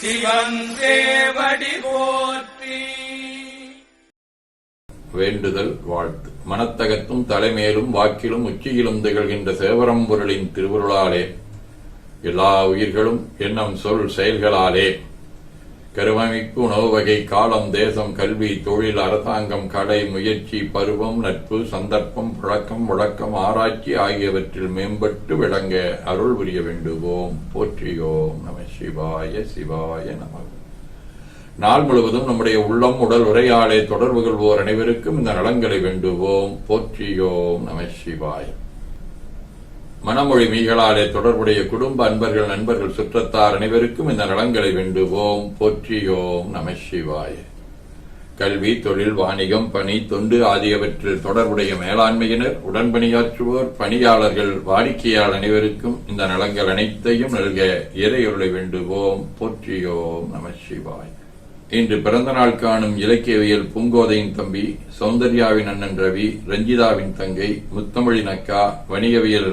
சிவன் போற்றி. வேண்டுதல் வாழ்த்து. மனத்தகத்தும் தலைமேலும் வாக்கிலும் உச்சியிலும் திகழ்கின்ற சேவரம்பொருளின் திருவருளாலே எல்லா உயிர்களும் எண்ணம் சொல் செயல்களாலே. கருவமைப்பு உணவு வகை காலம் தேசம் கல்வி தொழில் அரசாங்கம் கலை முயற்சி பருவம் நட்பு சந்தர்ப்பம் புழக்கம் முழக்கம் ஆராய்ச்சி ஆகியவற்றில் மேம்பட்டு விளங்க அருள் புரிய வேண்டுவோம். போற்றியோம் நம சிவாய சிவாய நம. நாள் முழுவதும் நம்முடைய உள்ளம் உடல் உரையாடை தொடர்பு கொள்வோர் அனைவருக்கும் இந்த நலன்களை வேண்டுவோம். போற்றியோம் நம சிவாயம் மனமொழி மீகளாலே தொடர்புடைய குடும்ப அன்பர்கள் நண்பர்கள் சுற்றத்தார் அனைவருக்கும் இந்த நலன்களை வேண்டுவோம். போற்றியோம் நம சிவாய. கல்வி தொழில் வாணிகம் பணி தொண்டு ஆகியவற்றில் தொடர்புடைய மேலாண்மையினர் உடன்பணியாற்றுவோர் பணியாளர்கள் வாடிக்கையாளர் அனைவருக்கும் இந்த நலங்கள் அனைத்தையும் நல்க இறையொருளை வேண்டுவோம். போற்றியோம் நம சிவாய். இன்று பிறந்த நாள் காணும் இலக்கியவியல் பூங்கோதையின் தம்பி சௌந்தர்யாவின் அண்ணன் ரவி ரஞ்சிதாவின் தங்கை முத்தமிழின் அக்கா வணிகவியல்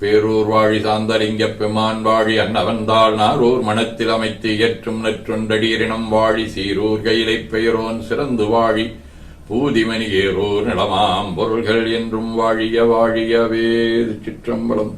பேரூர் வாழி சாந்தலிங்க பெமான் வாழி அன்னவந்தாள் நாரூர் மனத்தில் அமைத்து இயற்றும் நற்றொண்டடீரினம் வாழி சீரூர் கையிலை பெயரோன் சிறந்து வாழி. பூதிமணி ஏரூர் நிலமாம் பொருள்கள் என்றும் வாழிய வாழியவே. சிற்றம்பலம்